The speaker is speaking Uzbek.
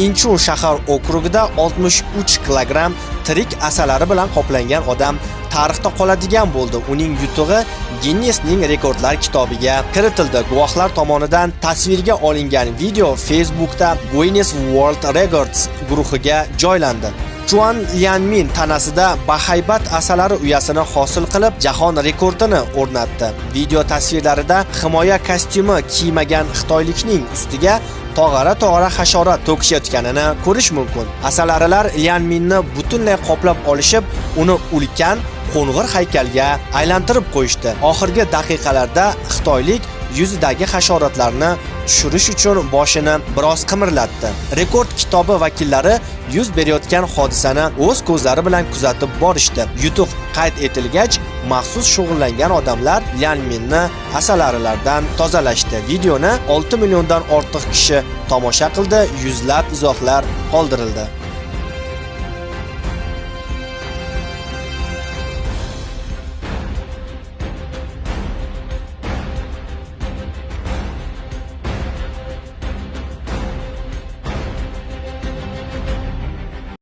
Inchun shahar okrugida 63 kilogramm tirik asalari bilan qoplangan odam tarixda qoladigan bo'ldi. Uning yutug'i Ginnesning rekordlar kitobiga kiritildi. Guvohlar tomonidan tasvirga olingan video Facebookda Guinness World Records guruhiga joylandi. Chuan Lianmin tanasida bahaybat asalari uyasini hosil qilib, jahon rekordini o'rnatdi. Video tasvirlarida himoya kostyumi kiymagan xitoylikning ustiga tog'ara-tog'ara hasharot to'kishayotganini ko'rish mumkin. Asalarilar Lianminni butunlay qoplab olishib, uni ulkan qo'ng'ir haykalga aylantirib qo'yishdi. Oxirgi daqiqalarda xitoylik yuzidagi hasharotlarni tushirish uchun boshini biroz qimirlatdi. Rekord kitobi vakillari yuz berayotgan hodisani o'z ko'zlari bilan kuzatib borishdi. Yutuq qayd etilgach, maxsus shug'ullangan odamlar Lyanminni asalarilardan tozalashdi. Videoni 6 milliondan ortiq kishi tomosha qildi, yuzlab izohlar qoldirildi.